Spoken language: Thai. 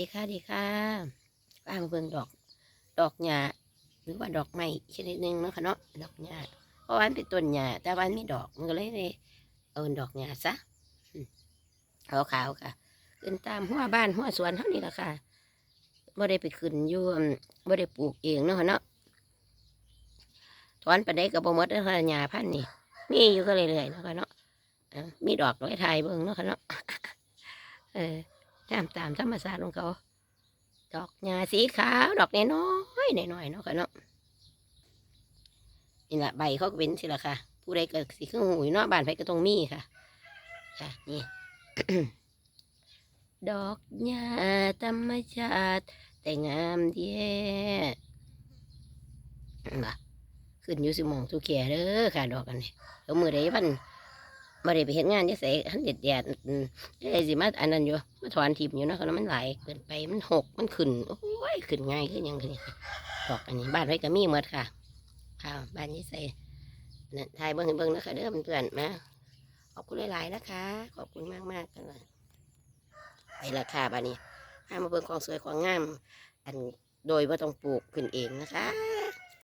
ดีค่ะดีค่ะอ้างเบิ่งดอก ดอกหญ้าหรือว่าดอกไม้ชนิดหนึ่งเนาะคะเนาะดอกหญ้าเพราะว่ามันเป็นต้นหญ้าแต่ว่ามันมีดอกมันก็เลยเลยเอาดอกหญ้าซะอืมขาวๆค่ะ ขึ้นตามหัวบ้านหัวสวนเท่านี้แหละค่ะบ่ได้ไปขึ้นอยู่อืมบ่ได้ปลูกเองเนาะคะเนาะถอนไปได้ก็บ่มดเด้อค่ะหญ้าพันนี่มีอยู่ก็เรื่อยๆเนาะคะเนาะมีดอกไว้ถ่ายเบิ่งเนาะค่ะเนาะเออ งามตามธรรมชาติของเขา ดอกหญ้าสีขาว ดอกน้อยๆน้อยๆเนาะค่ะเนาะนี่แหละใบเขาก็เป็นสิละค่ะ ผู้ใดเก็สีขึ้นหูเนาะบ้านไผก็ต้องมีค่ะ ค่ะ นี่ ดอกหญ้าธรรมชาติ แต่งามเดีล่ะขึ้นอยู่สิมองสุกแก่เด้อค่ะ ดอกกันนี่แล้วมือใดวัน มาได้ไปเห็นงานจะใส่หันเด็ดแดดๆอืมเอ้ยสิมาอันนั้นอยู่มาถอนทิมอยู่นะแล้วมันไหลายเกินไปมันหกมันขึ้นโอ้ยขึ้นง่ายขึ้นยังขึ้นดอกอันนี้บ้านไว้ก็มีหมดค่ะค่ะบ้านนี้ใส่นั่นทายเบิ้งเบิ้งนะคะเด้อเพื่อนๆมาขอบคุณหลายๆนะคะ ขอบคุณมากๆกันเลยไปราคาบ้านนี้พามาเบิ้งของสวยของงามอันโดยว่าต้องปลูกขึ้นเองนะคะ